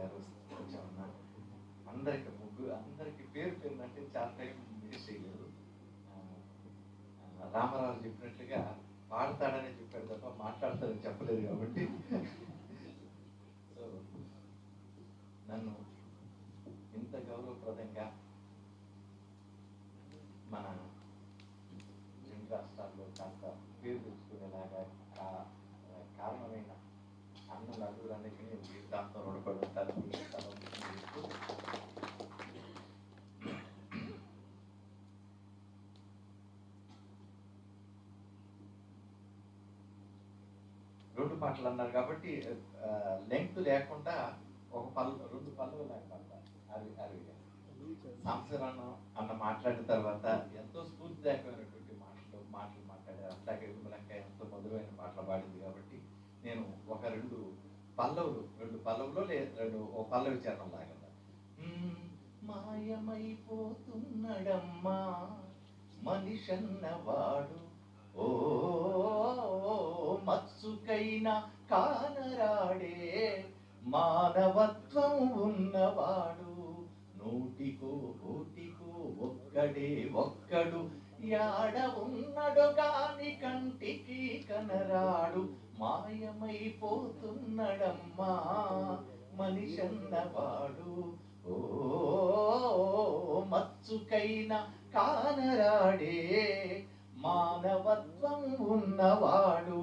గారు కొంచెం ఉన్నారు అందరికి ముగ్గురు అందరికి పేరు పేరునంటే చాలా టైం వేస్ట్ చేయలేదు రామారావు చెప్పినట్లుగా పాడతాడని చెప్పాడు తప్ప మాట్లాడతాడని చెప్పలేదు కాబట్టి. సో నన్ను ఇంత గౌరవప్రదంగా అల్లులన్నిటికీ నేను జీవితాంతం రుణపడి ఉంటాను రెండు పాటలు అన్నారు కాబట్టి లెంగ్త్ లేకుండా ఒక పల్లు రెండు పళ్ళు లేకుండా అది అది సంవత్సరం అన్న మాట్లాడిన తర్వాత ఎంతో స్ఫూర్తిదాయకమైనటువంటి మాటలు మాటలు మాట్లాడారు అట్లాగే విమలంక ఎంతో మధురమైన పాటలు పాడింది కాబట్టి నేను ఒక రెండు పల్లవులు రెండు పల్లవులు లే రెండు ఓ పల్లవి చరణం లాగా మాయమైపోతున్నడమ్మా మనిషన్నవాడు. ఓ మత్సుకైనా కానరాడే మానవత్వం ఉన్నవాడు. నూటికో కోటికో ఒక్కడే ఒక్కడు యాడ ఉన్నడు కాని కంటికి కనరాడు మాయమైపోతున్నడమ్మా మనిషన్నవాడు. ఓ మత్సుకైన కానరాడే మానవత్వం ఉన్నవాడు.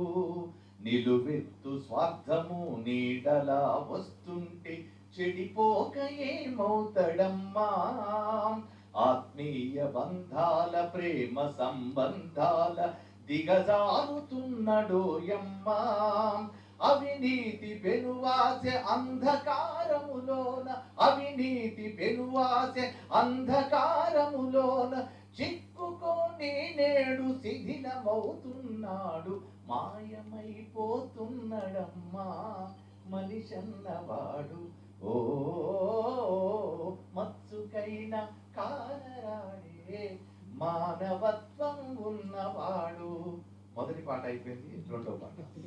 నిలువెత్తు స్వార్థము నీడలా వస్తుంటే చెడిపోక ఏమవుతాడమ్మా? ఆత్మీయ బంధాల ప్రేమ సంబంధాల దిగజారుతున్నడోయమ్మ అవినీతి పెనువాసె అంధకారములోన అవినీతి పెనువాసె అంధకారములోన చిక్కుకొని నేడు శిథిలమవుతున్నాడు మాయమైపోతున్నడమ్మా. మనిషన్నవాడు ఓ మత్సుకైన కానరాడే మానవత్వం ఉన్నవాడు. మొదటి పాట అయిపోయింది రెండో పాట.